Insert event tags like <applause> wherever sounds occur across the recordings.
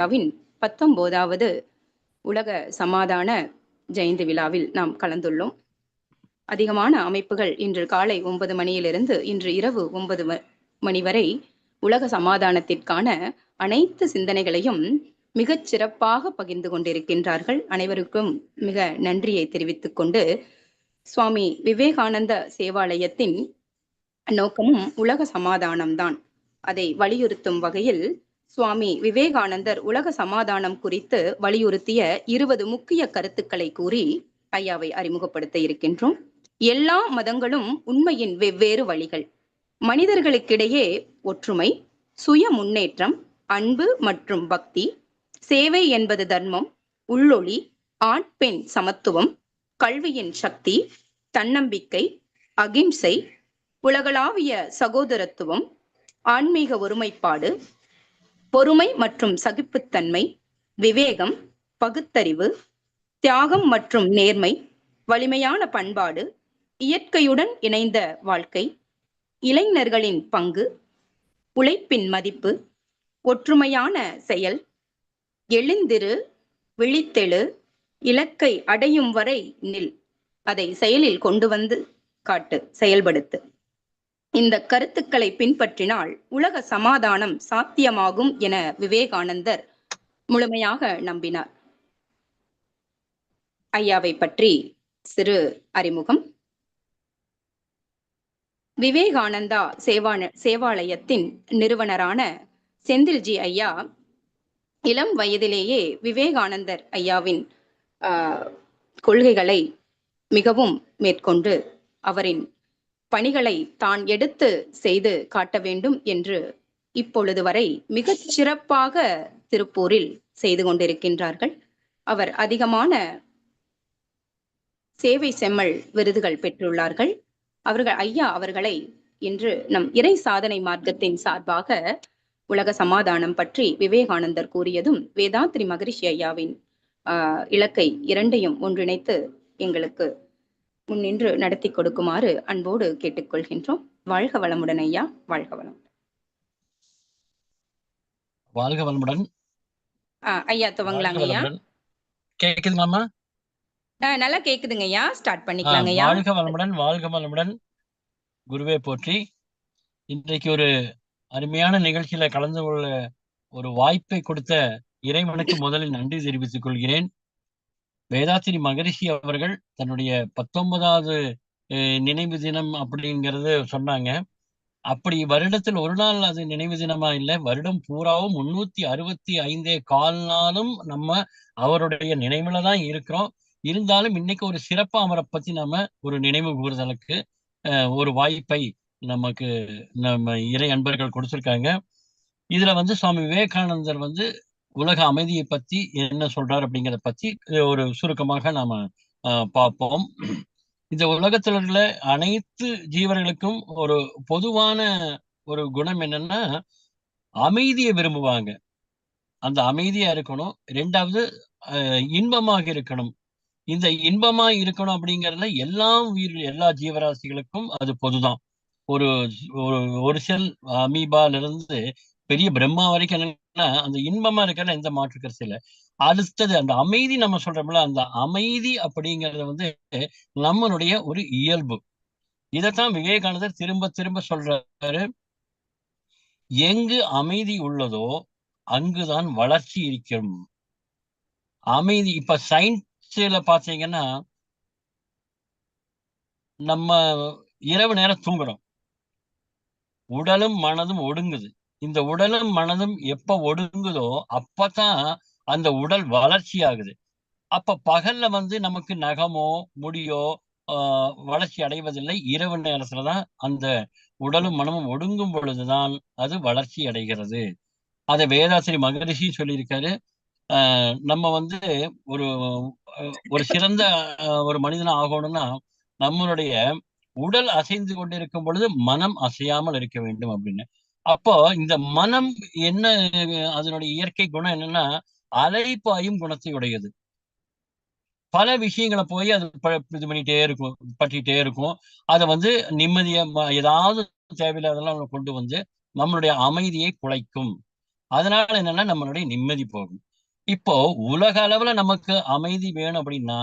விழாவின் பத்தொன்பதாவது உலக சமாதான ஜெயந்தி விழாவில் நாம் கலந்துள்ளோம். அதிகமான அமைப்புகள் இன்று காலை ஒன்பது மணியிலிருந்து இன்று இரவு ஒன்பது மணி வரை உலக சமாதானத்திற்கான அனைத்து சிந்தனைகளையும் மிகச் சிறப்பாக பகிர்ந்து கொண்டிருக்கின்றார்கள். அனைவருக்கும் மிக நன்றியை தெரிவித்துக் கொண்டு சுவாமி விவேகானந்த சேவாலயத்தின் நோக்கமும் உலக சமாதானம்தான். அதை வலியுறுத்தும் வகையில் சுவாமி விவேகானந்தர் உலக சமாதானம் குறித்து வலியுறுத்திய இருபது முக்கிய கருத்துக்களை கூறி ஐயாவை அறிமுகப்படுத்த இருக்கின்றோம். எல்லா மதங்களும் உண்மையின் வெவ்வேறு வழிகள். மனிதர்களுக்கிடையே ஒற்றுமை சுய முன்னேற்றம் அன்பு மற்றும் பக்தி சேவை என்பது தர்மம் உள்ளொளி ஆண் பெண் சமத்துவம் கல்வியின் சக்தி தன்னம்பிக்கை அகிம்சை உலகளாவிய சகோதரத்துவம் ஆன்மீக ஒருமைப்பாடு பொறுமை மற்றும் சகிப்புத்தன்மை விவேகம் பகுத்தறிவு தியாகம் மற்றும் நேர்மை வலிமையான பண்பாடு இயற்கையுடன் இணைந்த வாழ்க்கை இளைஞர்களின் பங்கு உழைப்பின் மதிப்பு ஒற்றுமையான செயல் எழுந்திரு விழித்தெழு இலக்கை அடையும் வரை நில். அதை செயலில் கொண்டு வந்து காட்டு செயல்படுத்து. இந்த கருத்துக்களை பின்பற்றினால் உலக சமாதானம் சாத்தியமாகும் என விவேகானந்தர் முழுமையாக நம்பினார். ஐயாவை பற்றி சிறு அறிமுகம். விவேகானந்தா சேவான சேவாலயத்தின் நிறுவனரான செந்தில்ஜி ஐயா இளம் வயதிலேயே விவேகானந்தர் ஐயாவின் கொள்கைகளை மிகவும் மேற்கொண்டு அவரின் பணிகளை தான் எடுத்து செய்து காட்ட வேண்டும் என்று இப்பொழுது வரை மிகச் சிறப்பாக திருப்பூரில் செய்து கொண்டிருக்கின்றார்கள். அவர் அதிகமான சேவை செம்மல் விருதுகள் பெற்றுள்ளார்கள். அவர்கள் ஐயா அவர்களை இன்று நம் இறை சாதனை மார்க்கத்தின் சார்பாக உலக சமாதானம் பற்றி விவேகானந்தர் கூறியதும் வேதாத்ரி மகரிஷி ஐயாவின் ஆஹ் இலக்கை இரண்டையும் ஒன்றிணைத்து எங்களுக்கு முன்னின்று நடத்தி கொடுக்குமாறு அன்போடு கேட்டுக்கொள்கின்றோம். வாழ்க வளமுடன் ஐயா வாழ்க வளம். வாழ்க வளமுடன். ஐயா துவங்கலாங்க ஐயா. கேக்குதுங்களாமா நல்லா கேக்குதுங்க ஐயா. ஸ்டார்ட் பண்ணிக்கலாங்க ஐயா. வாழ்க வளமுடன் வாழ்க வளமுடன். குருவே போற்றி. இன்றைக்கு ஒரு அருமையான நிகழ்ச்சியில கலந்து கொள்ள ஒரு வாய்ப்பை கொடுத்த இறைவனுக்கு முதலில் நன்றி தெரிவித்துக் கொள்கிறேன். வேதாத்திரி மகரிஷி அவர்கள் தன்னுடைய பத்தொன்பதாவது நினைவு தினம் அப்படிங்கிறது சொன்னாங்க. அப்படி வருடத்தில் ஒரு நாள் அது நினைவு தினமா இல்லை. வருடம் பூராவும் முன்னூத்தி அறுபத்தி ஐந்தே கால் நாளும் நம்ம அவருடைய நினைவுல தான் இருக்கிறோம். இருந்தாலும் இன்னைக்கு ஒரு சிறப்பு அவரை பத்தி நம்ம ஒரு நினைவு கூறுதலுக்கு ஒரு வாய்ப்பை நமக்கு நம்ம இறை அன்பர்கள் கொடுத்திருக்காங்க. இதுல வந்து சுவாமி விவேகானந்தர் வந்து உலக அமைதியை பத்தி என்ன சொல்றார் அப்படிங்கிறத பத்தி ஒரு சுருக்கமாக நாம பார்ப்போம். இந்த உலகத்தில் உள்ள அனைத்து ஜீவர்களுக்கும் ஒரு பொதுவான ஒரு குணம் என்னன்னா அமைதியை விரும்புவாங்க. அந்த அமைதியா இருக்கணும். ரெண்டாவது இன்பமாக இருக்கணும். இந்த இன்பமா இருக்கணும் அப்படிங்கறதுல எல்லா உயிர் எல்லா ஜீவராசிகளுக்கும் அது பொதுதான். ஒரு ஒரு செல் அமீபால இருந்து பெரிய பிரம்மா வரைக்கும் என்னன்னா அந்த இன்பமா இருக்கிற எந்த மாற்று கருத்து இல்லை. அடுத்தது அந்த அமைதி நம்ம சொல்றோம்ல அந்த அமைதி அப்படிங்கறது வந்து நம்மளுடைய ஒரு இயல்பு. இதைத்தான் விவேகானந்தர் திரும்ப திரும்ப சொல்றாரு. எங்கு அமைதி உள்ளதோ அங்குதான் வளர்ச்சி இருக்கும் அமைதி இப்ப சயின்ஸ்ல பாத்தீங்கன்னா நம்ம இரவு நேரம் தூங்குறோம். உடலும் மனதும் ஒடுங்குது. இந்த உடலும் மனதும் எப்ப ஒடுங்குதோ அப்பதான் அந்த உடல் வளர்ச்சி ஆகுது அப்ப பகல்ல வந்து நமக்கு நகமோ முடியோ ஆஹ் வளர்ச்சி அடைவதில்லை. இரவு நேரத்துலதான் அந்த உடலும் மனமும் ஒடுங்கும் பொழுதுதான் அது வளர்ச்சி அடைகிறது. அதை வேதாசிரி மகரிஷி சொல்லியிருக்காரு. ஆஹ் நம்ம வந்து ஒரு ஒரு சிறந்த ஒரு மனிதனா ஆகணும்னா நம்மளுடைய உடல் அசைந்து கொண்டிருக்கும் பொழுது மனம் அசையாமல் இருக்க வேண்டும் அப்படின்னு. அப்போ இந்த மனம் என்ன அதனுடைய இயற்கை குணம் என்னன்னா அலைப்பாயும் குணத்தை உடையது பல விஷயங்களை போய் அது இது பண்ணிட்டே இருக்கும் பற்றிட்டே இருக்கும். அதை வந்து நிம்மதியா ஏதாவது தேவையில்லாதெல்லாம் கொண்டு வந்து நம்மளுடைய அமைதியை குலைக்கும். அதனால என்னன்னா நம்மளுடைய நிம்மதி போகும். இப்போ உலக அளவுல நமக்கு அமைதி வேணும் அப்படின்னா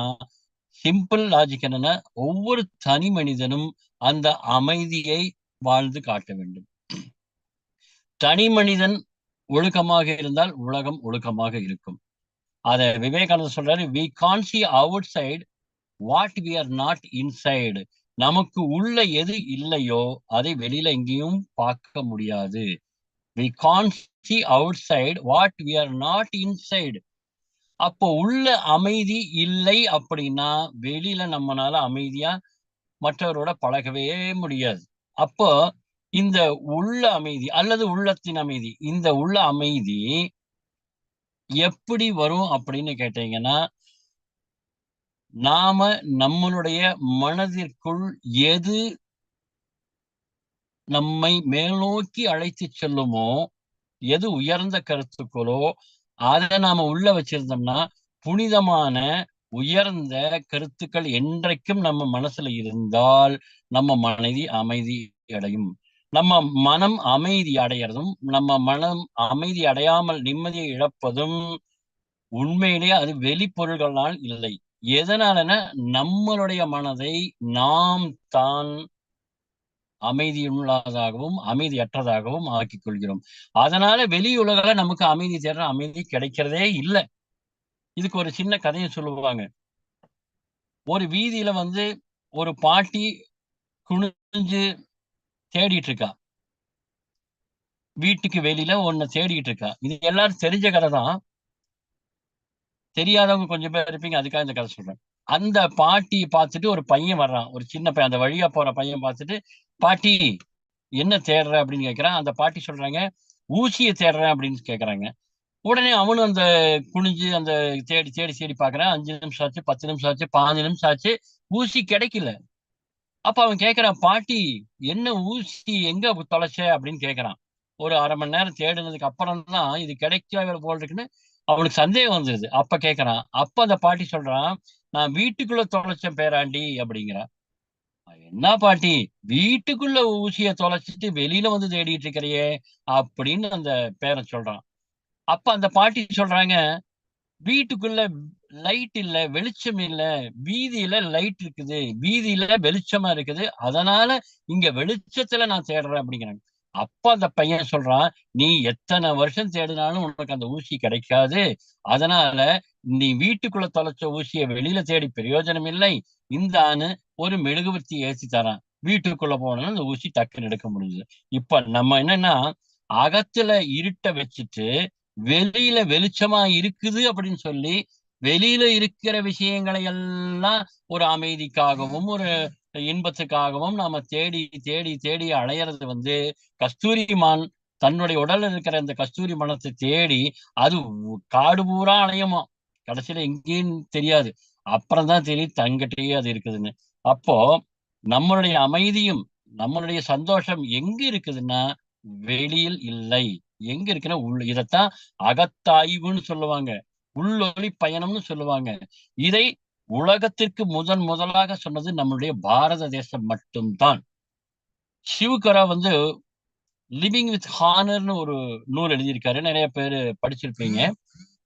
சிம்பிள் லாஜிக் என்னன்னா ஒவ்வொரு தனி மனிதனும் அந்த அமைதியை வாழ்ந்து காட்ட வேண்டும். தனி மனிதன் ஒழுக்கமாக இருந்தால் உலகம் ஒழுக்கமாக இருக்கும். அத விவேகானந்தர் சொல்றாரு we can see outside what we are not inside நமக்கு உள்ள எது இல்லையோ அதை வெளியில எங்கேயும் பார்க்க முடியாது. We can see outside what we are not inside அப்போ உள்ள அமைதி இல்லை அப்படின்னா வெளியில நம்மனால அமைதியா மற்றவரோட பழகவே முடியாது. அப்போ இந்த உள்ள அமைதி அல்லது உள்ளத்தின் அமைதி இந்த உள்ள அமைதி எப்படி வரும் அப்படின்னு கேட்டீங்கன்னா நாம நம்மளுடைய மனதிற்குள் எது நம்மை மேல்நோக்கி அழைத்து செல்லுமோ எது உயர்ந்த கருத்துக்களோ அதை நாம உள்ள வச்சிருந்தோம்னா புனிதமான உயர்ந்த கருத்துக்கள் என்றைக்கும் நம்ம மனசுல இருந்தால் நம்ம மனதி அமைதி அடையும். நம்ம மனம் அமைதி அடையிறதும் நம்ம மனம் அமைதி அடையாமல் நிம்மதியை இழப்பதும் உண்மையிலேயே அது வெளிப்பொருள்களால் இல்லை. எதனாலன நம்மளுடைய மனதை நாம் தான் அமைதியுள்ளதாகவும் அமைதியற்றதாகவும் ஆக்கிக் கொள்கிறோம். அதனால வெளி உலகில நமக்கு அமைதி தேடுற அமைதி கிடைக்கிறதே இல்லை. இதுக்கு ஒரு சின்ன கதையை சொல்லுவாங்க. ஒரு வீதியில வந்து ஒரு பாட்டி குனிஞ்சு தேடிட்டு இருக்கா வீட்டுக்கு வெளியில ஒன்னு தேடிட்டு இருக்கா இது எல்லாரும் தெரிஞ்ச கதை தான் தெரியாதவங்க கொஞ்சம் பேர் இருப்பீங்க. அதுக்காக இந்த கதை சொல்றேன். அந்த பாட்டி பார்த்துட்டு ஒரு பையன் வர்றான். ஒரு சின்ன பையன். அந்த வழியா போற பையன் பார்த்துட்டு பாட்டி என்ன தேடுற? அப்படின்னு கேட்கிறான் அந்த பாட்டி சொல்றாங்க ஊசியை தேடுறேன் அப்படின்னு கேக்குறாங்க. உடனே அவனும் அந்த குனிஞ்சு அந்த தேடி தேடி தேடி பாக்குறான் அஞ்சு நிமிஷம் ஆச்சு பத்து நிமிஷம் ஆச்சு பாஞ்சு நிமிஷம் ஆச்சு. ஊசி கிடைக்கல. அப்ப அவன் கேக்குறான் பாட்டி என்ன ஊசி எங்க தொலைச்ச? அப்படின்னு கேக்குறான். ஒரு அரை மணி நேரம் தேடுனதுக்கு அப்புறம் தான் இது கிடைக்காத போல் இருக்குன்னு அவனுக்கு சந்தேகம் வந்துருது. அப்ப கேக்குறான் அப்ப அந்த பாட்டி சொல்றான் நான் வீட்டுக்குள்ள தொலைச்சேன் பேராண்டி அப்படிங்கிறான். என்ன பாட்டி வீட்டுக்குள்ள ஊசிய தொலைச்சிட்டு வெளியில வந்து தேடிட்டு இருக்கிறியே அப்படின்னு அந்த பேரன் சொல்றான். அப்ப அந்த பாட்டி சொல்றாங்க வீட்டுக்குள்ள லைட் இல்ல வெளிச்சம் இல்ல வீதியில லைட் இருக்குது. வீதியில வெளிச்சமா இருக்குது. அதனால இங்க வெளிச்சத்துல நான் தேடுறேன் அப்படிங்கிறாங்க. அப்ப அந்த பையன் சொல்றான் நீ எத்தனை வருஷம் தேடினாலும் உனக்கு அந்த ஊசி கிடைக்காது. அதனால நீ வீட்டுக்குள்ள தொலைச்ச ஊசிய வெளியில தேடி பிரயோஜனம் இல்லை. இந்த ஆணு ஒரு மெழுகுவர்த்தி ஏசி தரான். வீட்டுக்குள்ள போனாலும் அந்த ஊசி டக்குன்னு எடுக்க முடியுது இப்ப நம்ம என்னன்னா அகத்துல இருட்ட வச்சுட்டு வெளியில வெளிச்சமா இருக்குது அப்படின்னு சொல்லி வெளியில இருக்கிற விஷயங்களை எல்லாம் ஒரு அமைதிக்காகவும் ஒரு இன்பத்துக்காகவும் நாம தேடி தேடி தேடி அலையிறது வந்து கஸ்தூரி மான் தன்னுடைய உடல்ல இருக்கிற இந்த கஸ்தூரி மனத்தை தேடி அது காடு பூரா அலையுமா? கடைசியில எங்கேயும் தெரியாது. அப்புறம் தான் தெரியும் தங்கிட்டே அது இருக்குதுன்னு. அப்போ நம்மளுடைய அமைதியும் நம்மளுடைய சந்தோஷம் எங்க இருக்குதுன்னா வெளியில் இல்லை. எங்க இருக்குன்னா உள்ள இதைத்தான் அகத்தாய்வுன்னு சொல்லுவாங்க. உள்ளொளி பயணம்னு சொல்லுவாங்க. இதை உலகத்திற்கு முதன் முதலாக சொன்னது நம்மளுடைய பாரத தேசம் மட்டும்தான். சிவகரா வந்து லிவிங் வித் ஹானர்னு ஒரு நூல் எழுதியிருக்காரு. நிறைய பேர் படிச்சிருப்பீங்க.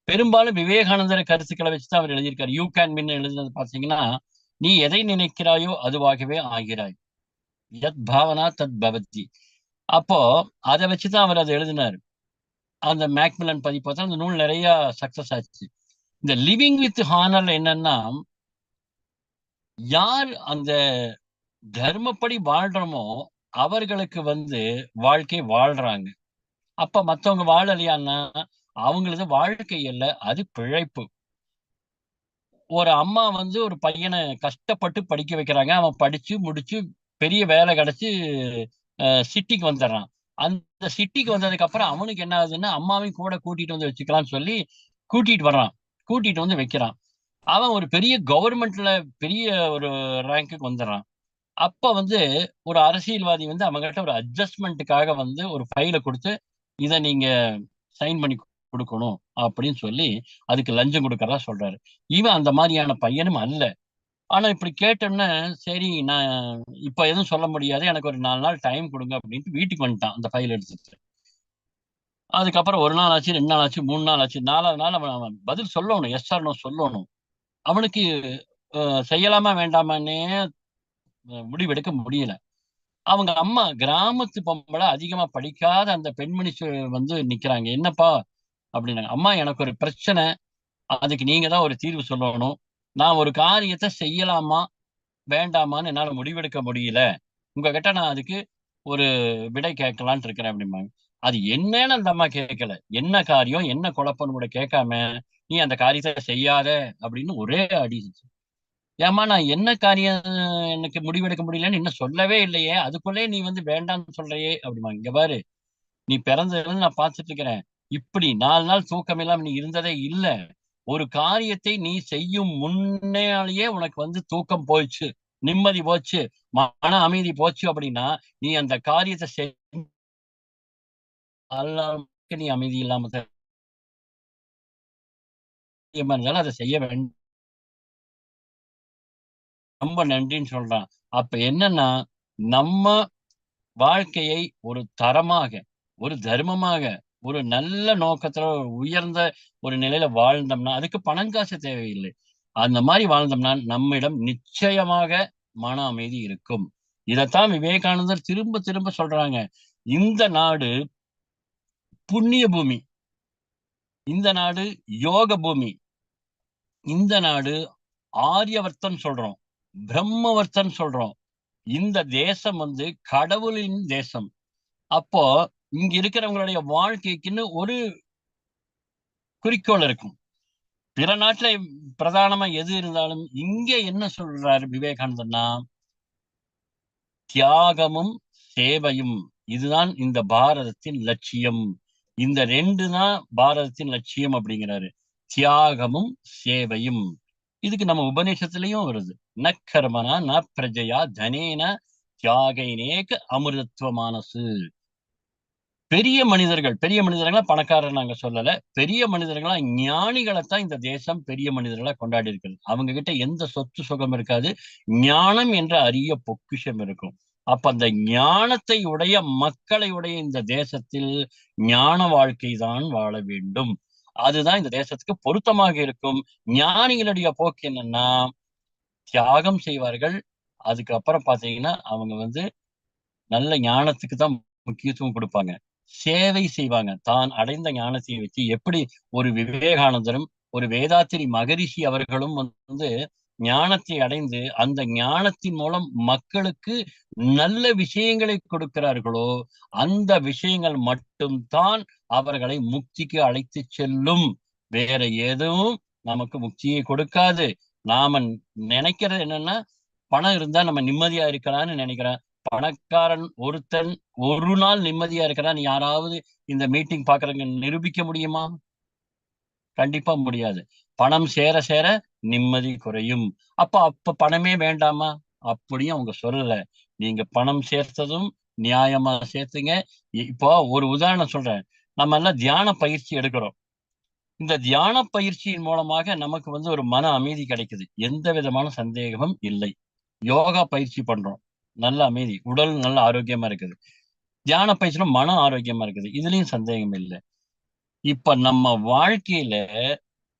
பெரும்பாலும் விவேகானந்தர கருத்துக்களை வச்சுதான் அவர் எழுதியிருக்காரு. யூ கேன் மின் எழுதுனது பாத்தீங்கன்னா நீ எதை நினைக்கிறாயோ அதுவாகவே ஆகிறாய். யத் பாவனா தத் பவதி. அப்போ அதை வச்சுதான் அவர் அதை எழுதினார். அந்த மேக்மிலன் பதிப்பு அந்த நூல் நிறைய சக்சஸ் ஆச்சு. இந்த லிவிங் வித் ஹானர்ல என்னன்னா யார் அந்த தர்மப்படி வாழ்றோமோ அவர்களுக்கு வந்து வாழ்க்கை வாழ்றாங்க. அப்ப மத்தவங்க வாழலையான்னா அவங்களது வாழ்க்கை இல்ல அது பிழைப்பு. ஒரு அம்மா வந்து ஒரு பையனை கஷ்டப்பட்டு படிக்க வைக்கிறாங்க. அவன் படிச்சு முடிச்சு பெரிய வேலை கிடைச்சு சிட்டிக்கு வந்துடுறான். அந்த சிட்டிக்கு வந்ததுக்கு அப்புறம் அவனுக்கு என்ன ஆகுதுன்னா அம்மாவையும் கூட கூட்டிட்டு வந்து வச்சுக்கலாம்னு சொல்லி கூட்டிட்டு வர்றான். கூட்டிட்டு வந்து வைக்கிறான். அவன் ஒரு பெரிய கவர்மெண்ட்ல பெரிய ஒரு ரேங்க்குக்கு வந்துடுறான். அப்ப வந்து ஒரு அரசியல்வாதி வந்து அவங்ககிட்ட ஒரு அட்ஜஸ்ட்மெண்ட்டுக்காக வந்து ஒரு ஃபைலை கொடுத்து இதை நீங்க சைன் பண்ணி கொடுக்கணும் அப்படின்னு சொல்லி அதுக்கு லஞ்சம் கொடுக்கறதா சொல்றாரு. இவன் அந்த மாதிரியான பையனும் அல்ல. ஆனா இப்படி கேட்டோம்னா சரி நான் இப்ப எதுவும் சொல்ல முடியாது. எனக்கு ஒரு நாலு நாள் டைம் கொடுங்க அப்படின்ட்டு வீட்டுக்கு வந்துட்டான் அந்த ஃபைல் எடுத்துட்டு. அதுக்கப்புறம் ஒரு நாள் ஆச்சு ரெண்டு நாள் ஆச்சு மூணு நாள் ஆச்சு நாலாவது நாள் அவன் அவன் பதில் சொல்லணும் எஸ்ஆர்னோ சொல்லணும். அவனுக்கு செய்யலாமா வேண்டாமான்னே முடிவெடுக்க முடியல. அவங்க அம்மா கிராமத்து பொம்பளை அதிகமா படிக்காத அந்த பெண்மணி வந்து நிக்கிறாங்க. என்னப்பா? அப்படின்னாங்க. அம்மா எனக்கு ஒரு பிரச்சனை. அதுக்கு நீங்க தான் ஒரு தீர்வு சொல்லணும். நான் ஒரு காரியத்தை செய்யலாமா வேண்டாமான்னு என்னால முடிவெடுக்க முடியல. உங்ககிட்ட நான் அதுக்கு ஒரு விடை கேட்கலான்ட்டு இருக்கிறேன் அப்படிம்பாங்க. அது என்னன்னு அந்த அம்மா கேட்கல. என்ன காரியம் என்ன குழப்பம்னு கூட கேட்காம நீ அந்த காரியத்தை செய்யாத அப்படின்னு ஒரே அடி ஏம்மா நான் என்ன காரியம் எனக்கு முடிவெடுக்க முடியலன்னு இன்னும் சொல்லவே இல்லையே. அதுக்குள்ளே நீ வந்து வேண்டாம்னு சொல்றையே அப்படிமா இங்க பாரு நீ பிறந்ததுல நான் பார்த்துட்டு இருக்கிறேன். இப்படி நாலு நாள் தூக்கம் இல்லாம நீ இருந்ததே இல்ல. ஒரு காரியத்தை நீ செய்யும் முன்னாலேயே உனக்கு வந்து தூக்கம் போயிடுச்சு நிம்மதி போச்சு மன அமைதி போச்சு அப்படின்னா நீ அந்த காரியத்தை செய் நீ அமைதி இல்லாம இருந்தாலும் அதை செய்ய வேண்டும் ரொம்ப நன்றின்னு சொல்றான். அப்ப என்னன்னா நம்ம வாழ்க்கையை ஒரு தரமாக ஒரு தர்மமாக ஒரு நல்ல நோக்கத்துல ஒரு உயர்ந்த ஒரு நிலையில வாழ்ந்தோம்னா அதுக்கு பணம் காசு தேவையில்லை. அந்த மாதிரி வாழ்ந்தோம்னா நம்மிடம் நிச்சயமாக மன அமைதி இருக்கும். இதைத்தான் விவேகானந்தர் திரும்ப திரும்ப சொல்றாங்க. இந்த நாடு புண்ணிய பூமி. இந்த நாடு யோக பூமி. இந்த நாடு ஆரியவர்த்தன் சொல்றோம். பிரம்மவர்த்தன் சொல்றோம். இந்த தேசம் வந்து கடவுளின் தேசம். அப்போ இங்க இருக்கிறவங்களுடைய வாழ்க்கைக்குன்னு ஒரு குறிக்கோள் இருக்கும். பிற நாட்டுல பிரதானமா எது இருந்தாலும் இங்க என்ன சொல்றாரு விவேகானந்தன்னா தியாகமும் சேவையும் இதுதான் இந்த பாரதத்தின் லட்சியம். இந்த ரெண்டு தான் பாரதத்தின் லட்சியம் அப்படிங்கிறாரு. தியாகமும் சேவையும். இதுக்கு நம்ம உபநிஷத்துலயும் வருது. ந கர்மனா ந பிரஜையா தனேன தியாகைனேக அமிர்தத்துவமானசு பெரிய மனிதர்கள் பெரிய மனிதர்களா பணக்காரர் நாங்க சொல்லல. பெரிய மனிதர்களா ஞானிகளைத்தான் இந்த தேசம் பெரிய மனிதர்களா கொண்டாடி இருக்கிறது அவங்க கிட்ட எந்த சொத்து சுகம் இருக்காது. ஞானம் என்ற அரிய பொக்கிஷம் இருக்கும். அப்ப அந்த ஞானத்தை உடைய மக்களை உடைய இந்த தேசத்தில் ஞான வாழ்க்கை தான் வாழ வேண்டும். அதுதான் இந்த தேசத்துக்கு பொருத்தமாக இருக்கும். ஞானிகளுடைய போக்கு என்னன்னா தியாகம் செய்வார்கள். அதுக்கப்புறம் பாத்தீங்கன்னா அவங்க வந்து நல்ல ஞானத்துக்கு தான் முக்கியத்துவம் கொடுப்பாங்க. சேவை செய்வாங்க. தான் அடைந்த ஞானத்தை வச்சு எப்படி ஒரு விவேகானந்தரும் ஒரு வேதாத்திரி மகரிஷி அவர்களும் வந்து ஞானத்தை அடைந்து அந்த ஞானத்தின் மூலம் மக்களுக்கு நல்ல விஷயங்களை கொடுக்கிறார்களோ அந்த விஷயங்கள் மட்டும்தான் அவர்களை முக்திக்கு அழைத்து செல்லும். வேற எதுவும் நமக்கு முக்தியை கொடுக்காது. நாம நினைக்கிறது என்னன்னா பணம் இருந்தா நம்ம நிம்மதியா இருக்கலாம்னு நினைக்கிறேன் பணக்காரன் ஒருத்தன் ஒரு நாள் நிம்மதியா இருக்கிறான். யாராவது இந்த மீட்டிங் பாக்குறவங்க நிரூபிக்க முடியுமா? கண்டிப்பா முடியாது. பணம் சேர சேர நிம்மதி குறையும். அப்ப அப்ப பணமே வேண்டாமா? அப்படியும் அவங்க சொல்லல. நீங்க பணம் சேர்த்ததும் நியாயமா சேர்த்துங்க. இப்போ ஒரு உதாரணம் சொல்றேன். நம்ம எல்லாம் தியான பயிற்சி எடுக்கிறோம். இந்த தியான பயிற்சியின் மூலமாக நமக்கு வந்து ஒரு மன அமைதி கிடைக்குது. எந்த விதமான சந்தேகமும் இல்லை. யோகா பயிற்சி பண்றோம். நல்ல அமைதி உடல் நல்ல ஆரோக்கியமா இருக்குது. தியான பயிற்சியில மன ஆரோக்கியமா இருக்குது. இதுலயும் சந்தேகம் இல்லை. இப்ப நம்ம வாழ்க்கையில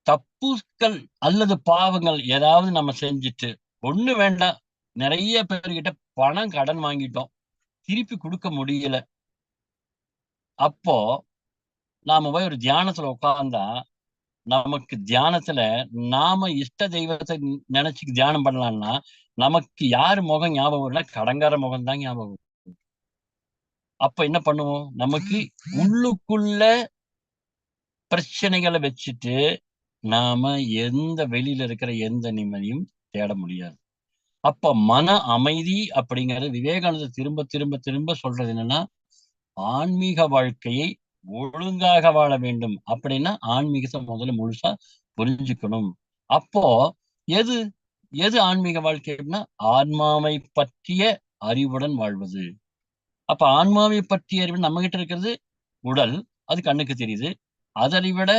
தப்புக்கள் அல்லது பாவங்கள் ஏதாவது நம்ம செஞ்சுட்டு ஒண்ணு வேண்டாம் நிறைய பேர்கிட்ட பணம் கடன் வாங்கிட்டோம் திருப்பி கொடுக்க முடியல. அப்போ நாம போய் ஒரு தியானத்துல உட்கார்ந்தா நமக்கு தியானத்துல நாம இஷ்ட தெய்வத்தை நினைச்சு தியானம் பண்ணலாம்னா நமக்கு யார் முகம் ஞாபகம் வரும்னா கடங்கார முகம் தான் ஞாபகம் அப்ப என்ன பண்ணுவோம்? நமக்கு உள்ளுக்குள்ள பிரச்சனைகளை வச்சுட்டு நாம எந்த வெளியில இருக்கிற எந்த நிம்மதியும் தேட முடியாது. அப்ப மன அமைதி அப்படிங்கறது விவேகானந்தர் திரும்ப திரும்ப திரும்ப சொல்றது என்னன்னா ஆன்மீக வாழ்க்கையை ஒழுங்காக வாழ வேண்டும் அப்படின்னா ஆன்மீகத்தை முதல்ல முழுசா புரிஞ்சுக்கணும். அப்போ எது? எது ஆன்மீக வாழ்க்கை அப்படின்னா ஆன்மாவை பற்றிய அறிவுடன் வாழ்வது. அப்ப ஆன்மாவை பற்றிய அறிவு நம்ம கிட்ட இருக்கிறது உடல் அது கண்ணுக்கு தெரியுது. அதை விட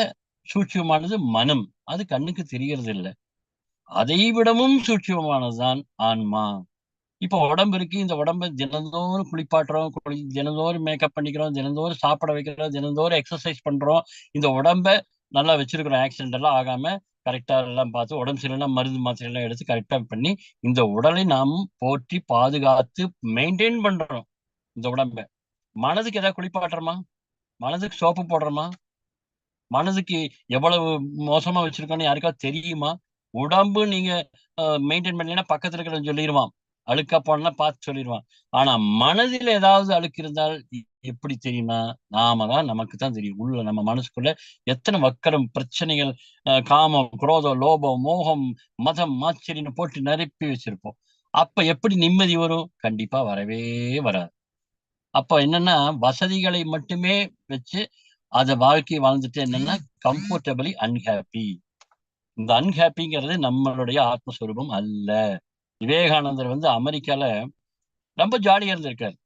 சூட்சமானது மனம் அது கண்ணுக்கு தெரியறது இல்லை. அதை விடவும் சூட்சமானதுதான் ஆன்மா. இப்போ உடம்பு இருக்கு இந்த உடம்பை தினந்தோறும் குளிப்பாட்டுறோம் குளி தினந்தோறும் மேக்கப் பண்ணிக்கிறோம் தினந்தோறும் சாப்பிட வைக்கிறோம் தினந்தோறும் எக்ஸசைஸ் பண்றோம். இந்த உடம்ப நல்லா வச்சிருக்கிறோம் ஆக்சிடென்ட் எல்லாம் ஆகாம கரெக்டாக எல்லாம் பார்த்து உடம்பு சரியில்லைனா மருந்து மாத்திரை எல்லாம் எடுத்து கரெக்டாக பண்ணி இந்த உடலை நாம் போற்றி பாதுகாத்து மெயின்டைன் பண்றோம் இந்த உடம்ப. மனதுக்கு ஏதாவது குளிப்பாட்டுறோமா? மனதுக்கு சோப்பு போடுறோமா? மனதுக்கு எவ்வளவு மோசமா வச்சிருக்கோம்னு யாருக்காவது தெரியுமா? உடம்பு நீங்க மெயின்டைன் பண்ணீங்கன்னா பக்கத்துல இருக்கிற சொல்லிடுவான் அழுக்கா போனா பார்த்து சொல்லிடுவான் ஆனா மனதில் ஏதாவது அழுக்கு இருந்தால் எப்படி தெரியுமா? நாம தான் நமக்கு தான் தெரியும். உள்ள நம்ம மனசுக்குள்ள எத்தனை வக்கரம் பிரச்சனைகள் அஹ், காமம் குரோதம் லோபம் மோகம் மதம் மாச்சரின்னு போட்டு நிரப்பி வச்சிருப்போம். அப்ப எப்படி நிம்மதி வரும்? கண்டிப்பா வரவே வராது. அப்ப என்னன்னா வசதிகளை மட்டுமே வச்சு அத வாழ்க்கை வாழ்ந்துட்டு என்னன்னா கம்ஃபர்டபிளி அன்ஹாப்பி இந்த அன்ஹாப்பிங்கிறது நம்மளுடைய ஆத்மஸ்வரூபம் அல்ல. விவேகானந்தர் வந்து அமெரிக்கால ரொம்ப ஜாலியா இருந்திருக்காரு.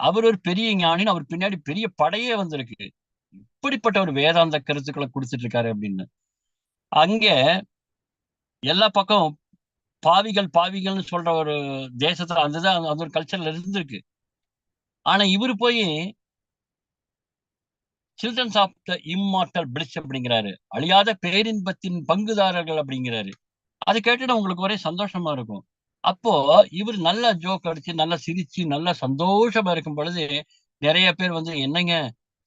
அவர் ஒரு பெரிய ஞானின்னு அவர் பின்னாடி பெரிய படையே வந்திருக்கு. இப்படிப்பட்ட ஒரு வேதாந்த கருத்துக்களை கொடுத்துட்டு இருக்காரு அப்படின்னு. அங்க எல்லா பக்கம் பாவிகள் பாவிகள்னு சொல்ற ஒரு தேசத்துல அந்ததான் அந்த ஒரு கல்ச்சர்ல இருந்திருக்கு. ஆனா இவர் போய் childrens of the immortal bliss அப்படிங்கிறாரு. அழியாத பேரின்பத்தின் பங்குதாரர்கள் அப்படிங்கிறாரு. அதை கேட்டுட்டு உங்களுக்கு ஒரே சந்தோஷமா இருக்கும். அப்போ இவர் நல்ல ஜோக் அடிச்சு நல்லா சிரிச்சு நல்லா சந்தோஷமா இருக்கும் பொழுது நிறைய பேர் வந்து என்னங்க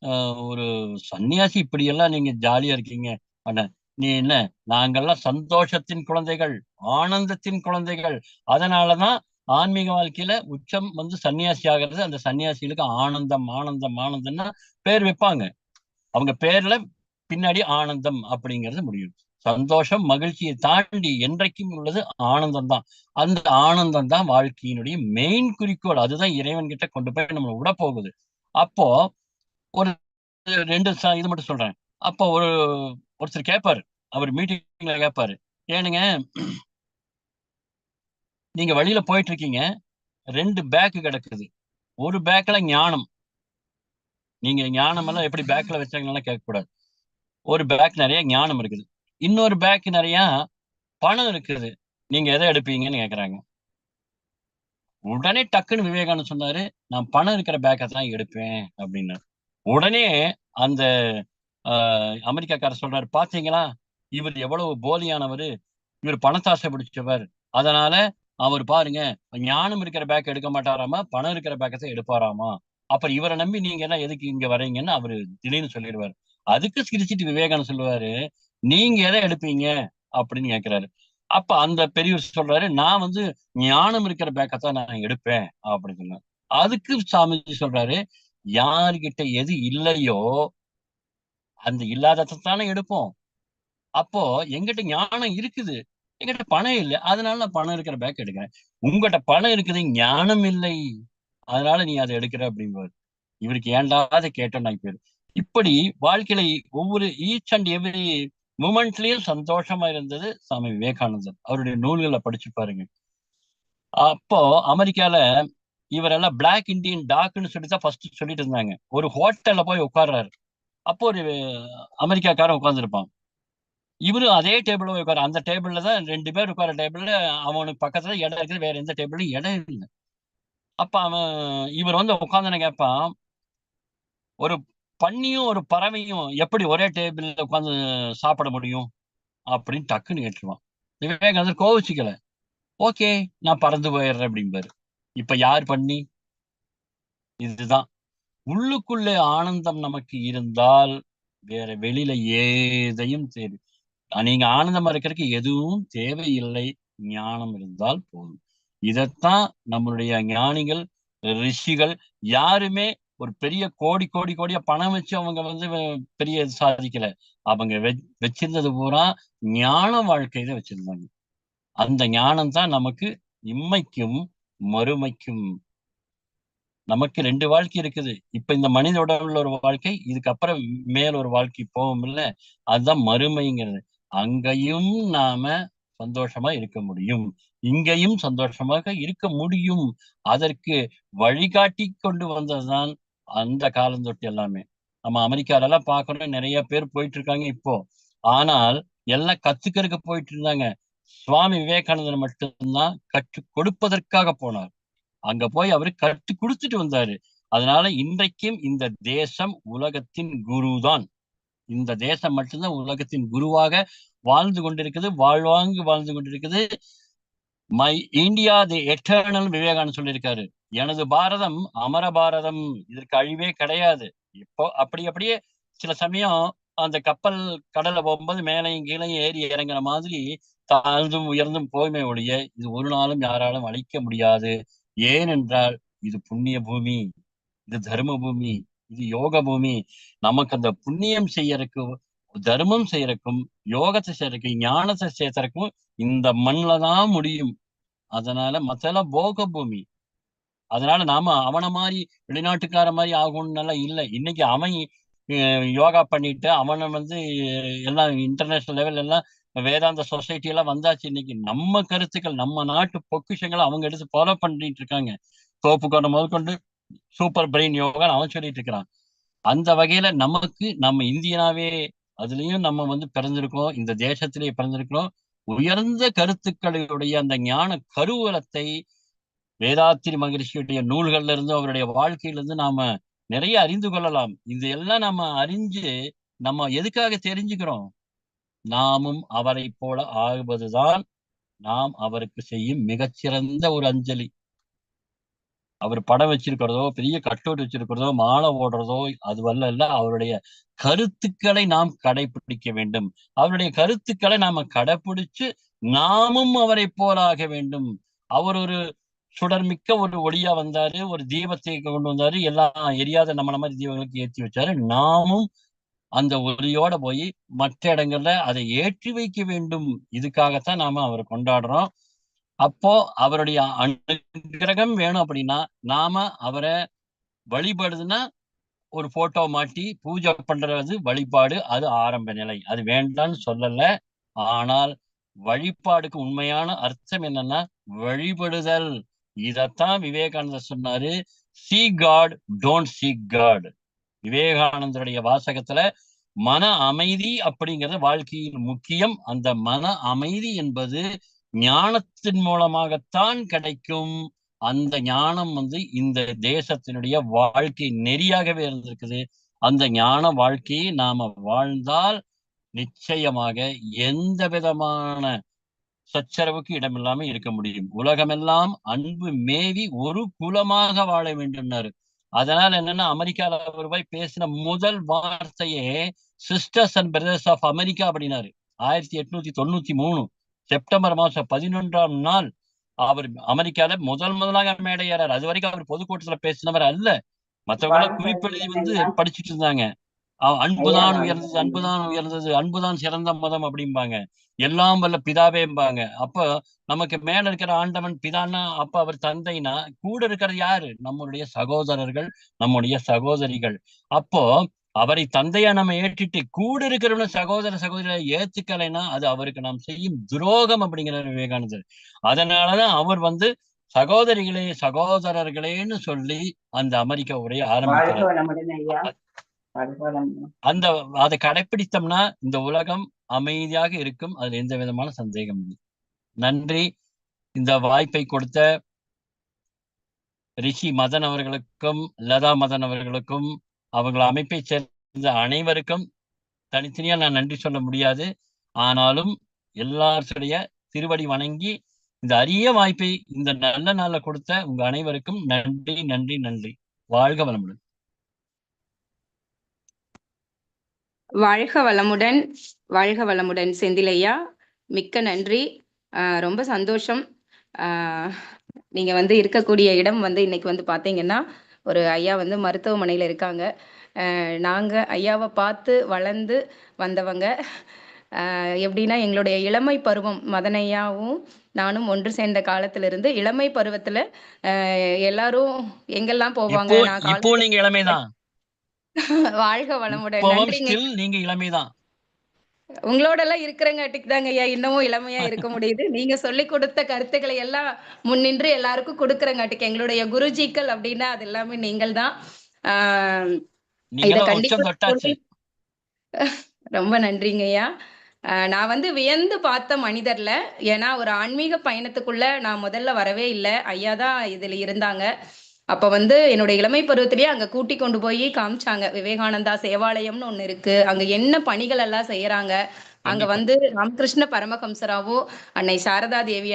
ஆஹ் ஒரு சன்னியாசி இப்படி எல்லாம் நீங்க ஜாலியா இருக்கீங்க? அண்ணா நீ என்ன நாங்கெல்லாம் சந்தோஷத்தின் குழந்தைகள் ஆனந்தத்தின் குழந்தைகள். அதனாலதான் ஆன்மீக வாழ்க்கையில உச்சம் வந்து சன்னியாசி ஆகிறது. அந்த சன்னியாசிகளுக்கு ஆனந்தம் ஆனந்தம் ஆனந்தம்னா பேர் வைப்பாங்க. அவங்க பேர்ல பின்னாடி ஆனந்தம் அப்படிங்கிறது முடியும். சந்தோஷம் மகிழ்ச்சியை தாண்டி என்றைக்கும் உள்ளது ஆனந்தம் தான் அந்த ஆனந்தம் தான் வாழ்க்கையினுடைய மெயின் குறிக்கோள். அதுதான் இறைவன் கிட்ட கொண்டு போய் நம்ம விட போகுது அப்போ ஒரு ரெண்டு இது மட்டும் சொல்றேன். அப்போ ஒரு ஒருத்தர் கேட்பாரு அவர் மீட்டிங்ல கேட்பாரு ஏனுங்க நீங்க வழியில போயிட்டு இருக்கீங்க ரெண்டு பேக் கிடக்குது. ஒரு பேக்ல ஞானம். நீங்க ஞானம் எல்லாம் எப்படி பேக்ல வச்சாங்கன்னா கேட்க கூடாது ஒரு பேக் நிறைய ஞானம் இருக்குது. இன்னொரு பேக் நிறைய பணம் இருக்குது. நீங்க எதை எடுப்பீங்கன்னு கேக்குறாங்க. உடனே டக்குன்னு விவேகானந்த் சொன்னாரு நான் பணம் இருக்கிற பேக்கை தான் எடுப்பேன் அப்படின்னு உடனே அந்த ஆஹ், அமெரிக்காக்காரர் சொல்றாரு பாத்தீங்களா? இவர் எவ்வளவு போலியானவர் இவர் பணத்தாசை பிடிச்சவர் அதனால அவர் பாருங்க ஞானம் இருக்கிற பேக் எடுக்க மாட்டாராமா பணம் இருக்கிற பேக்கை தான் எடுப்பாராமா? அப்புறம் இவரை நம்பி நீங்க எல்லாம் எதுக்கு இங்க வர்றீங்கன்னு அவரு திடீர்னு சொல்லிடுவாரு. அதுக்கு சிரிச்சிட்டு விவேகானந்த் சொல்லுவாரு நீங்க எதை எடுப்பீங்க? அப்படின்னு கேக்குறாரு. அப்ப அந்த பெரியவர் சொல்றாரு நான் வந்து ஞானம் இருக்கிற பேக்கத்தான் நான் எடுப்பேன் அப்படின்னு சொன்னார். அதுக்கு சாமிஜி சொல்றாரு யாருகிட்ட எது இல்லையோ அந்த இல்லாததானே எடுப்போம். அப்போ எங்கிட்ட ஞானம் இருக்குது எங்கிட்ட பணம் இல்லை அதனால நான் பணம் இருக்கிற பேக் எடுக்கிறேன். உங்ககிட்ட பணம் இருக்குது ஞானம் இல்லை அதனால நீ அதை எடுக்கிற அப்படிங்குவாரு இவருக்கு ஏண்டாத கேட்டோம் நான் பேரு. இப்படி வாழ்க்கையில ஒவ்வொரு ஈச் அண்ட் எவ்ரி மூமெண்ட்லயும் சந்தோஷமா இருந்தது சாமி விவேகானந்தர் அவருடைய நூல்களை படிச்சு பாருங்க. அப்போ அமெரிக்கால இவரெல்லாம் பிளாக் இண்டியன் டாக்னு சொல்லி தான் ஃபர்ஸ்ட் சொல்லிட்டு இருந்தாங்க. ஒரு ஹோட்டல்ல போய் உட்கார்றாரு. அப்போ ஒரு அமெரிக்காக்காரன் உட்கார்ந்துருப்பான். இவரும் அதே டேபிள் போய் உட்கார அந்த டேபிள்ல தான் ரெண்டு பேர் உட்கார டேபிள்ல அவனுக்கு பக்கத்துல இடம் இருக்குது. வேற எந்த டேபிளும் இடம் இல்லை. அப்ப அவன் இவர் வந்து உட்காந்து கேட்பான் ஒரு பன்னியும் ஒரு பறவையும் எப்படி ஒரே டேபிள்ல உட்காந்து சாப்பிட முடியும்? அப்படின்னு டக்குன்னு கேட்டுருவான். விவேகானந்தர் கோவிச்சுக்கல. ஓகே நான் பறந்து போயிடுறேன் அப்படிம்பாரு. இப்ப யார் பண்ணி? இதுதான். உள்ளுக்குள்ளே ஆனந்தம் நமக்கு இருந்தால் வேற வெளியில ஏதையும் தேவை. நீங்க ஆனந்தமா இருக்கிறதுக்கு எதுவும் தேவையில்லை. ஞானம் இருந்தால் போதும். இதைத்தான் நம்மளுடைய ஞானிகள் ரிஷிகள் யாருமே ஒரு பெரிய கோடி கோடி கோடியா பணம் வச்சு அவங்க வந்து பெரிய இது சாதிக்கல. அவங்க வச்சிருந்தது பூரா ஞான வாழ்க்கை தான் வச்சிருந்தாங்க. அந்த ஞானம் தான் நமக்கு இம்மைக்கும் மறுமைக்கும். நமக்கு ரெண்டு வாழ்க்கை இருக்குது. இப்ப இந்த மனித உடம்புல ஒரு வாழ்க்கை இதுக்கப்புறம் மேல் ஒரு வாழ்க்கை போகும் இல்ல. அதுதான் மறுமைங்கிறது. அங்கேயும் நாம சந்தோஷமா இருக்க முடியும். இங்கேயும் சந்தோஷமாக இருக்க முடியும். அதற்கு வழிகாட்டி கொண்டு வந்ததுதான் அந்த காலம் தொட்டு எல்லாமே. நம்ம அமெரிக்காலெல்லாம் பார்க்கணும் நிறைய பேர் போயிட்டு இருக்காங்க இப்போ. ஆனால் எல்லாம் கத்துக்கிறதுக்கு போயிட்டு இருந்தாங்க சுவாமி விவேகானந்தர் மட்டும்தான் கற்றுக் கொடுப்பதற்காக போனார். அங்க போய் அவரு கற்றுக் கொடுத்துட்டு வந்தாரு. அதனால இன்றைக்கும் இந்த தேசம் உலகத்தின் குரு தான் இந்த தேசம் மட்டும்தான் உலகத்தின் குருவாக வாழ்ந்து கொண்டிருக்குது வாழ்வாங்கு வாழ்ந்து கொண்டிருக்குது. My India the eternal Vivekanand சொல்லியிருக்காரு. எனது பாரதம் அமர பாரதம். இதற்கு அழிவே கிடையாது. இப்போ அப்படி அப்படியே சில சமயம் அந்த கப்பல் கடல்ல போகும்போது மேலையும் கீழையும் ஏறி இறங்குற மாதிரி தாழ்ந்தும் உயர்ந்தும் போய்மை ஒழிய இது ஒரு நாளும் யாராலும் அழிக்க முடியாது. ஏனென்றால் இது புண்ணிய பூமி இது தர்ம பூமி இது யோக பூமி. நமக்கு அந்த புண்ணியம் செய்யறதுக்கும் தர்மம் செய்யறதுக்கும் யோகத்தை செய்யறதுக்கும் ஞானத்தை சேர்த்தறதுக்கும் இந்த மண்ணில தான் முடியும். அதனால மத்தெல்லாம் போக பூமி. அதனால நாம அவனை மாதிரி வெளிநாட்டுக்கார மாதிரி ஆகணும்னு இல்லை. இன்னைக்கு அவன் யோகா பண்ணிட்டு அவனை வந்து எல்லாம் இன்டர்நேஷனல் லெவல் எல்லாம் வேதாந்த சொசைட்டி எல்லாம் வந்தாச்சு இன்னைக்கு. நம்ம கருத்துக்கள் நம்ம நாட்டு பொக்கிஷங்களை அவங்க எடுத்து ஃபாலோ பண்ணிட்டு இருக்காங்க. தோப்பு கொண்ட முதற்கொண்டு சூப்பர் பிரெயின் யோகா அவன் சொல்லிட்டு இருக்கிறான். அந்த வகையில நமக்கு நம்ம இந்தியனாவே அதுலயும் நம்ம வந்து பிறந்திருக்கோம் இந்த தேசத்திலேயே பிறந்திருக்கிறோம். உயர்ந்த கருத்துக்களுடைய அந்த ஞான கருவூலத்தை வேதாத்திரி மகிழ்ச்சியுடைய நூல்கள்ல இருந்து அவருடைய வாழ்க்கையிலிருந்து நாம நிறைய அறிந்து கொள்ளலாம். இது எல்லாம் நம்ம அறிஞ்சு நம்ம எதுக்காக தெரிஞ்சுக்கிறோம்? நாமும் அவரை போல ஆகுவதுதான் நாம் அவருக்கு செய்யும் மிகச்சிறந்த ஒரு அஞ்சலி. அவர் படம் வச்சிருக்கிறதோ பெரிய கட்டோட் வச்சிருக்கிறதோ மாலை ஓடுறதோ அது வல்ல இல்ல அவருடைய கருத்துக்களை நாம் கடைபிடிக்க வேண்டும். அவருடைய கருத்துக்களை நாம கடைபிடிச்சு நாமும் அவரை போலாக வேண்டும். அவர் ஒரு சுடர்மிக்க ஒரு ஒளியா வந்தாரு ஒரு தீபத்தை கொண்டு வந்தாரு எல்லாம் எரியாத நம்மள மாதிரி தீபங்களுக்கு ஏற்றி வச்சாரு. நாமும் அந்த ஒளியோட போய் மற்ற இடங்கள்ல அதை ஏற்றி வைக்க வேண்டும். இதுக்காகத்தான் நாம அவரை கொண்டாடுறோம். அப்போ அவருடைய அனுகிரகம் வேணும் அப்படின்னா நாம அவரை வழிபடுதுன்னா ஒரு போட்டோ மாட்டி பூஜை பண்றது வழிபாடு அது ஆரம்ப நிலை. அது வேண்டாம்னு சொல்லல. ஆனால் வழிபாடுக்கு உண்மையான அர்த்தம் என்னன்னா வழிபடுதல். இதத்தான் விவேகானந்தர் சொன்னாரு see God don't see God விவேகானந்தருடைய வாசகத்துல மன அமைதி அப்படிங்கிறது வாழ்க்கையில் முக்கியம். அந்த மன அமைதி என்பது ஞானத்தின் மூலமாகத்தான் கிடைக்கும். அந்த ஞானம் வந்து இந்த தேசத்தினுடைய வாழ்க்கை நெறியாகவே இருந்திருக்குது. அந்த ஞான வாழ்க்கையை நாம வாழ்ந்தால் நிச்சயமாக எந்த விதமான சச்சரவுக்கு இடமில்லாம இருக்க முடியும். உலகமெல்லாம் அன்பு மேவி ஒரு குலமாக வாழ வேண்டும்னாரு. அதனால என்னன்னா அமெரிக்கால ஒரு போய் பேசின முதல் வார்த்தையே sisters and brothers of America அப்படின்னாரு. ஆயிரத்தி எட்நூத்தி தொண்ணூத்தி மூணு செப்டம்பர் மாசம் பதினொன்றாம் நாள் அவர் அமெரிக்கால முதல் முதலாக மேடையாளர் அது வரைக்கும் அவர் பொதுக்கூட்டத்துல பேசினவர் அல்ல. மற்றவங்கள குறிப்பெழுதி வந்து படிச்சுட்டு இருந்தாங்க. அன்புதான் உயர்ந்தது அன்புதான் உயர்ந்தது அன்புதான் சிறந்த மதம் அப்படிம்பாங்க. எல்லாம் வல்ல பிதாவேம்பாங்க. அப்ப நமக்கு மேல இருக்கிற ஆண்டவன் பிதான்னா அப்ப அவர் தந்தைனா கூட இருக்கிறது யாரு? நம்மளுடைய சகோதரர்கள் நம்முடைய சகோதரிகள். அப்போ அவரை தந்தையா நம்ம ஏற்றிட்டு கூட இருக்கிறவன சகோதர சகோதரிகளை ஏத்துக்கலைன்னா அது அவருக்கு நாம் செய்யும் துரோகம் அப்படிங்கிறார் விவேகானந்தர். அதனாலதான் அவர் வந்து சகோதரிகளே சகோதரர்களேன்னு சொல்லி அந்த அமெரிக்க உரையை ஆரம்பிக்கிறார். அந்த அதை கடைபிடித்தோம்னா இந்த உலகம் அமைதியாக இருக்கும். அதுல எந்த விதமான சந்தேகம் இல்லை. நன்றி. இந்த வாய்ப்பை கொடுத்த ரிஷி மதன் அவர்களுக்கும் லதா மதன் அவர்களுக்கும் அவங்கள அமைப்பை சேர்ந்த அனைவருக்கும் தனித்தனியா நான் நன்றி சொல்ல முடியாது. ஆனாலும் எல்லாருடைய திருவடி வணங்கி இந்த அரிய வாய்ப்பை இந்த நல்ல நாள்ல கொடுத்த உங்க அனைவருக்கும் நன்றி நன்றி நன்றி. வாழ்க வளமுடன். வாழ்க வளமுடன் வாழ்க வளமுடன் செந்திலையா. மிக்க நன்றி. ரொம்ப சந்தோஷம். நீங்க வந்து இருக்கக்கூடிய இடம் வந்து இன்னைக்கு வந்து பாத்தீங்கன்னா ஒரு ஐயா வந்து மருத்துவமனையில இருக்காங்க. நாங்க ஐயாவை பார்த்து வளர்ந்து வந்தவங்க. ஆஹ் எப்படின்னா எங்களுடைய இளமை பருவம் மதனையாவும் நானும் ஒன்று சேர்ந்த காலத்துல இருந்து இளமை பருவத்துல எல்லாரும் எங்கெல்லாம் போவாங்க? நான் இப்போ நீங்க இளமைதான். வாழ்க வளமுடன். நீங்க இளமைதான் உங்களோட எல்லாம் இருக்கிறங்காட்டிக்கு தாங்க ஐயா இன்னமும் இளமையா இருக்க முடியுது. நீங்க சொல்லி கொடுத்த கருத்துக்களை எல்லாம் முன்னின்று எல்லாருக்கும் கொடுக்கறங்காட்டிக்கு எங்களுடைய குருஜிக்கள் அப்படின்னா அது எல்லாமே நீங்கள் தான் ஆஹ் இத கண்டிப்பா ரொம்ப நன்றிங்க ஐயா நான் வந்து வியந்து பார்த்த மனிதர்ல ஏன்னா ஒரு ஆன்மீக பயணத்துக்குள்ள நான் முதல்ல வரவே இல்லை. ஐயா தான் இதுல இருந்தாங்க. அப்ப வந்து என்னுடைய இளமை பருவத்திலேயே அங்க கூட்டி கொண்டு போய் காமிச்சாங்க. விவேகானந்தா சேவாலயம்னு ஒண்ணு இருக்கு. அங்க என்ன பணிகள் எல்லாம் செய்யறாங்க? அங்க. வந்து ராமகிருஷ்ண பரமஹம்சராவும் அன்னை சாரதா தேவி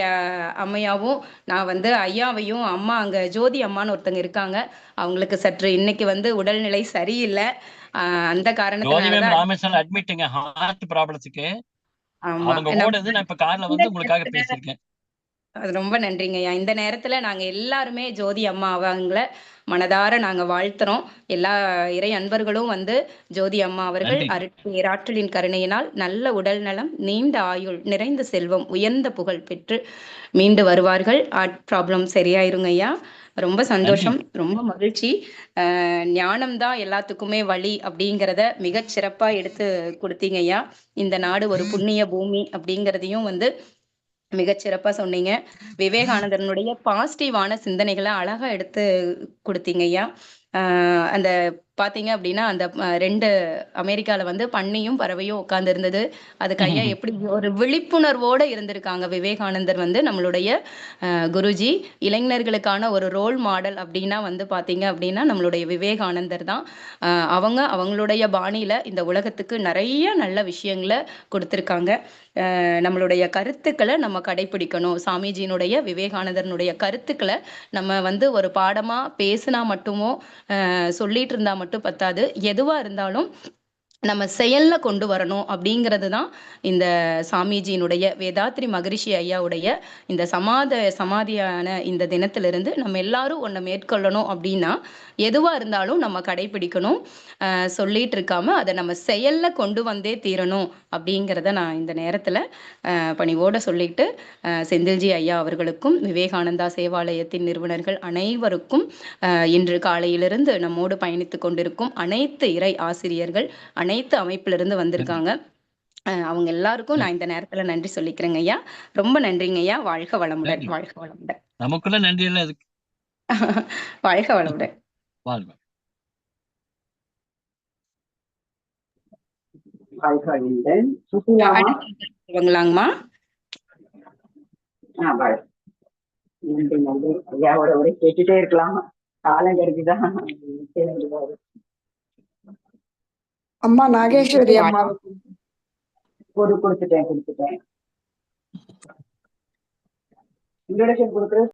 அம்மையாவும் நான் வந்து ஐயாவையும் அம்மா அங்க ஜோதி அம்மான்னு ஒருத்தங்க இருக்காங்க. அவங்களுக்கு சற்று இன்னைக்கு வந்து உடல்நிலை சரியில்லை. அந்த ராமேஸ்வரம் அட்மிட்டுங்க ஹார்ட் ப்ராப்ளத்துக்கு ஆமா. அவங்க ஓடுது நான் இப்ப கார்ல வந்து உங்களுக்காக பேசியிருக்கேன். அது ரொம்ப நன்றிங்க ஐயா. இந்த நேரத்துல நாங்க எல்லாருமே ஜோதி அம்மா அவங்கள மனதார நாங்க வாழ்த்துறோம். எல்லா இறை அன்பர்களும் வந்து ஜோதி அம்மா அவர்கள். அருட்பேராற்றலின் கருணையினால் நல்ல உடல் நலம் நீண்ட ஆயுள் நிறைந்த செல்வம் உயர்ந்த புகழ் பெற்று மீண்டு வருவார்கள். ஹார்ட் ப்ராப்ளம் சரியாயிருங்க ஐயா. ரொம்ப சந்தோஷம் ரொம்ப மகிழ்ச்சி. ஞானம் தான் எல்லாத்துக்குமே வழி அப்படிங்கிறத மிகச் சிறப்பா எடுத்து கொடுத்தீங்க ஐயா. இந்த நாடு ஒரு புண்ணிய பூமி அப்படிங்கிறதையும் வந்து மிகச் சிறப்பா சொன்னீங்க. விவேகானந்தனுடைய பாசிட்டிவான சிந்தனைகளை அழகா எடுத்து கொடுத்தீங்க ஐயா. அந்த பாத்தீங்க அப்படின்னா அந்த ரெண்டு அமெரிக்கால வந்து பன்னியும் பறவையும் உட்கார்ந்து இருந்தது அதுக்கு ஐயா எப்படி ஒரு விழிப்புணர்வோட இருந்திருக்காங்க விவேகானந்தர் வந்து நம்மளுடைய குருஜி. இளைஞர்களுக்கான ஒரு ரோல் மாடல் அப்படின்னா வந்து பாத்தீங்க அப்படின்னா நம்மளுடைய விவேகானந்தர் தான். அவங்க அவங்களுடைய பாணியில இந்த உலகத்துக்கு நிறைய நல்ல விஷயங்களை கொடுத்திருக்காங்க. நம்மளுடைய கருத்துக்களை நம்ம கடைபிடிக்கணும் சாமிஜியினுடைய விவேகானந்தரனுடைய கருத்துக்களை நம்ம வந்து ஒரு பாடமா பேசினா மட்டுமோ சொல்லிட்டு இருந்தா மட்டும் பத்தாது. எதுவாக இருந்தாலும் நம்ம செயல்ல கொண்டு வரணும் அப்படிங்கிறது தான் இந்த சாமிஜியினுடைய வேதாத்ரி மகரிஷி ஐயாவுடைய இந்த சமாத சமாதியான இந்த தினத்திலிருந்து நம்ம எல்லாரும் ஒன்றை மேற்கொள்ளணும் அப்படின்னா எதுவாக இருந்தாலும் நம்ம கடைபிடிக்கணும். சொல்லிட்டு இருக்காம அதை நம்ம செயல்ல கொண்டு வந்தே தீரணும் அப்படிங்கிறத நான் இந்த நேரத்தில் பணிவோட சொல்லிட்டு செந்தில்ஜி ஐயா அவர்களுக்கும் விவேகானந்தா சேவாலயத்தின் நிறுவனர்கள் அனைவருக்கும் இன்று காலையிலிருந்து நம்மோடு பயணித்துக் கொண்டிருக்கும் அனைத்து இறை ஆசிரியர்கள் அனைத்து அமைப்பிலிருந்து வந்திருக்காங்க. அஹ் அவங்க எல்லாருக்கும் நான் இந்த நேரத்துல நன்றி சொல்லிக்கிறேங்க ஐயா. ரொம்ப நன்றிங்க ஐயா. வாழ்க வளமுடன். நன்றி. வாழ்க வளமுடன். நமக்குள்ள நன்றி எல்லாம் எதுக்கு? <laughs> வாழ்க வளமுடன். வாழ்க. நன்றி நன்றி ஐயாவோட உரை கேட்டுட்டே இருக்கலாம்? காலம் கருதிதான். அம்மா நாகேஸ்வரி அம்மா. கொடுத்துட்டேன் கொடுத்துட்டேன். இன்ட்ரோடக்ஷன் கொடுக்குறது